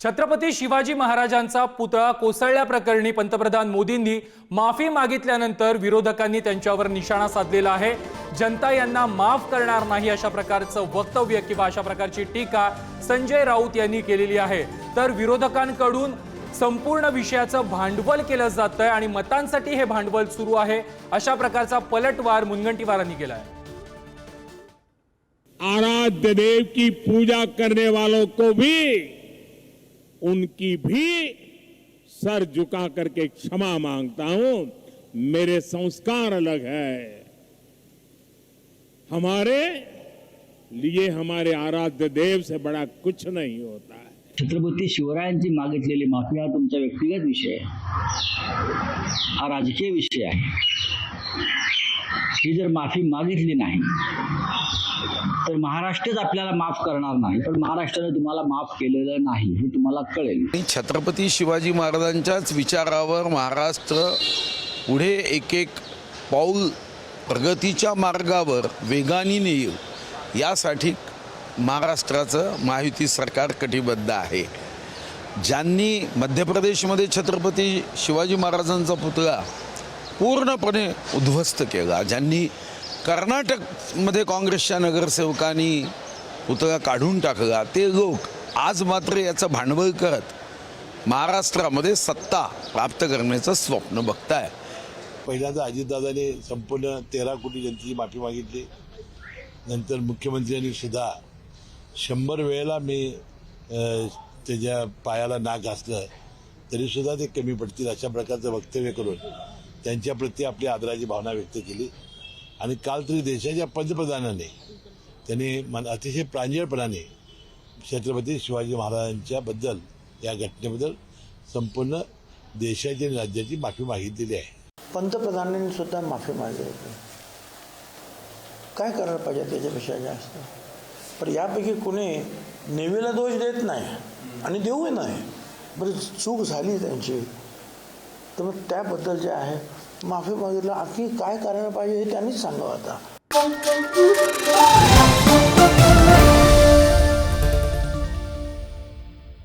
छत्रपती शिवाजी महाराजांचा पुतळा कोसळल्याप्रकरणी पंतप्रधान मोदींनी माफी मागितल्यानंतर विरोधकांनी त्यांच्यावर निशाणा साधलेला आहे. जनता यांना माफ करणार नाही अशा प्रकारचं वक्तव्य किंवा अशा प्रकारची टीका संजय राऊत यांनी केलेली आहे. तर विरोधकांकडून संपूर्ण विषयाचं भांडवल केलं जातंय आणि मतांसाठी हे भांडवल सुरू आहे. अशा प्रकारचा पलटवार मुनगंटीवारांनी केला आहे आराध्य देव की पूजा करने वालों को भी उनकी भी सर झुका करके क्षमा माँगता हूँ। मेरे संस्कार अलग है। हमारे लिए हमारे आराध्य देव से बड़ा कुछ नहीं होता है। छत्रपती शिवरायांची मागितलेली माफ़ी हा तुमचा व्यक्तिगत विषय आहे हा। राजकीय विषय ही। जर माफ़ी मागितली नाही। तर महाराष्ट्रच आपल्याला माफ करणार नाही पण महाराष्ट्राने तुम्हाला माफ केलेलं नाही हे तुम्हाला कळेल. छत्रपती शिवाजी महाराजांच्याच विचारावर महाराष्ट्र पुढे एक एक पाऊल प्रगतीच्या मार्गावर वेगाने नेईल यासाठी महाराष्ट्राचं महायुती सरकार कटिबद्ध आहे. ज्यांनी मध्य प्रदेशमध्ये छत्रपती शिवाजी महाराजांचा पुतळा पूर्णपणे उद्ध्वस्त केला ज्यांनी कर्नाटकमध्ये काँग्रेसच्या नगरसेवकांनी पुतळा काढून टाकला. ते लोक आज मात्र याचं भांडवल करत महाराष्ट्रामध्ये सत्ता प्राप्त करण्याचं स्वप्न बघताय. पहिल्यांदा अजितदादाने संपूर्ण तेरा कोटी जनतेची माफी मागितली. नंतर मुख्यमंत्र्यांनी सुद्धा शंभर वेळेला मी त्याच्या पायाला नाक घासलं तरीसुद्धा ते कमी पडतील अशा प्रकारचं वक्तव्य करून त्यांच्याप्रती आपली आदराची भावना व्यक्त केली. आणि काल तरी देशाच्या पंतप्रधानाने त्यांनी मन अतिशय प्रांजळपणाने छत्रपती शिवाजी महाराजांच्या बद्दल या घटनेबद्दल संपूर्ण देशाची आणि राज्याची माफी मागितलेली आहे. पंतप्रधानांनी सुद्धा माफी मागली होती. काय करायला पाहिजे त्याच्यापेक्षा जास्त? पण यापैकी कुणी नेवीला दोष देत नाही आणि देऊही नाही. बरं चूक झाली त्यांची. तर मग त्याबद्दल जे आहे माफी मागितलं. आणखी काय करायला पाहिजे हे त्यांनीच सांगावं आता.